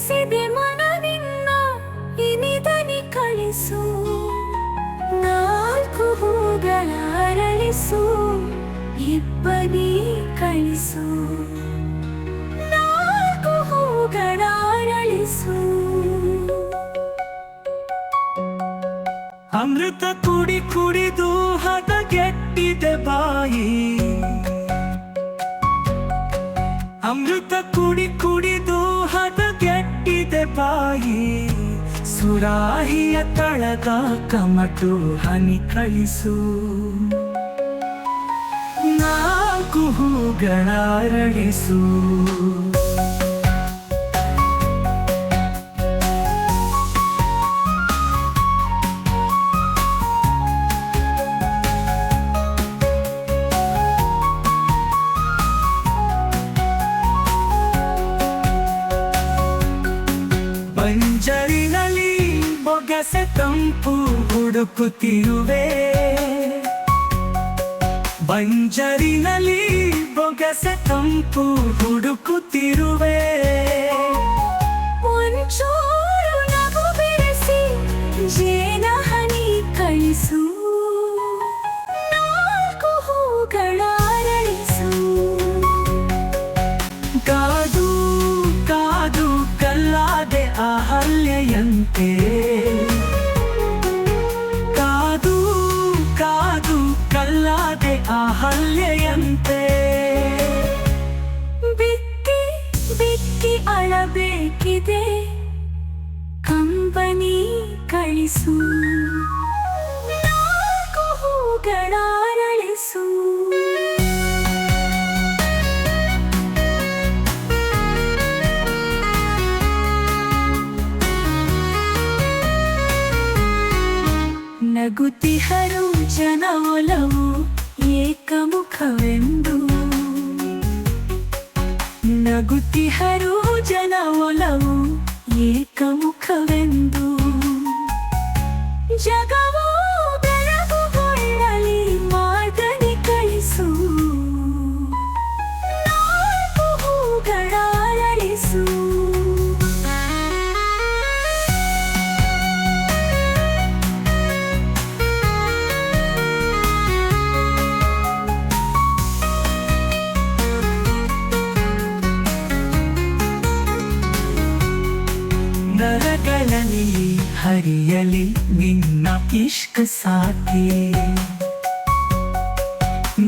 ಅರ್ಪಿಸಿದೆ ಮನವಿನ್ನ ಇನಿದನಿ ಕಳಿಸು. ನಾಲ್ಕು ಹೂಗಳ ಅರಳಿಸು, ಇಬ್ಬನಿ ಕಳಿಸು. ನಾಲ್ಕು ಹೂಗಳ ಅರಳಿಸು. ಅಮೃತ ಕುಡಿ ಕುಡಿದು ಹದ ಗೆಟ್ಟಿದೆ ಬಾಯಿ. ಅಮೃತ ಕುಡಿ ಸುರಾಹಿಯ ತಳದ ಕಮಟು ಹನಿ ಕಳಿಸು ನಾಲ್ಕು ಹೂಗಳಾರಳಿಸು ಬಂಜರಿನಲ್ಲಿ ಬೊಗಸೆ ತಂಪು ಹುಡುಕುತ್ತಿರುವೆ. ಬಂಜರಿನಲ್ಲಿ ಬೊಗಸೆ ತಂಪು ಹುಡುಕುತ್ತಿರುವೆ. ಒಂಚೂರು ನಗು ಬೆರೆಸಿ ಜೇನ ಹನಿ ಕಳಿಸು. ನಾಲ್ಕು ಹೂಗಳ ಅರಳಿಸು. ಕಾದು ಅಹಲ್ಯೆಯಂತೆ ಕಾದು ಕಾದು ಕಲ್ಲಾದೆ ಅಹಲ್ಯೆಯಂತೆ ಬಿಕ್ಕಿ ಬಿಕ್ಕಿ ಅಳಬೇಕಿದೆ. ಕಂಬನಿ ಕಳಿಸು. ನಾಲ್ಕು ಹೂಗಳ ನಗುತ್ತಿಹರು ಜನ ಒಲವು ಏಕಮುಖವೆಂದು ನಗುತ್ತಿಹರು ಜನ ಒಲವು ಏಕಮುಖವೆಂದು ಜಗವು ಹರಿಯಲಿ ನಿನ್ನ ಇಷ್ಕ ಸಾಕಿ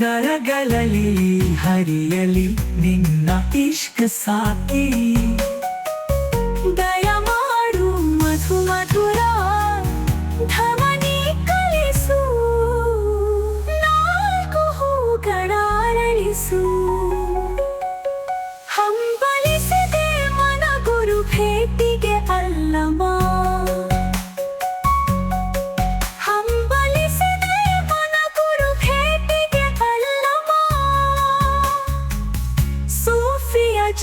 ನರಗಳಲ್ಲಿ ಹರಿಯಲಿ ನಿನ್ನ ಇಷ್ಕ ಸಾಕಿ ದಯಮಾಡು ಮಧು ಮಧುರ, ಧಮನಿ ಕಲಿಸು, ನಾಲ್ಕು ಹೂಗಳ ಅರಳಿಸು. ಹಂಬಲಿಸಿದೆ ಮನ ಗುರು ಭೇಟಿಗೆ ಅಲ್ಲಮ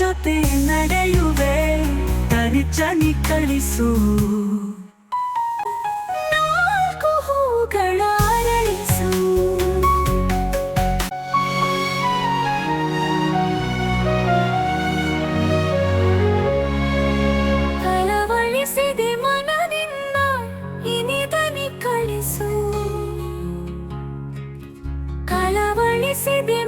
ಜೊತೆ ನಡೆಯುವೆ ತರಿಚನಿ ಕಳಿಸು. ನಾಲ್ಕು ಹೂಗಳ ಅರಳಿಸು. ಕಳವಳಿಸಿದೆ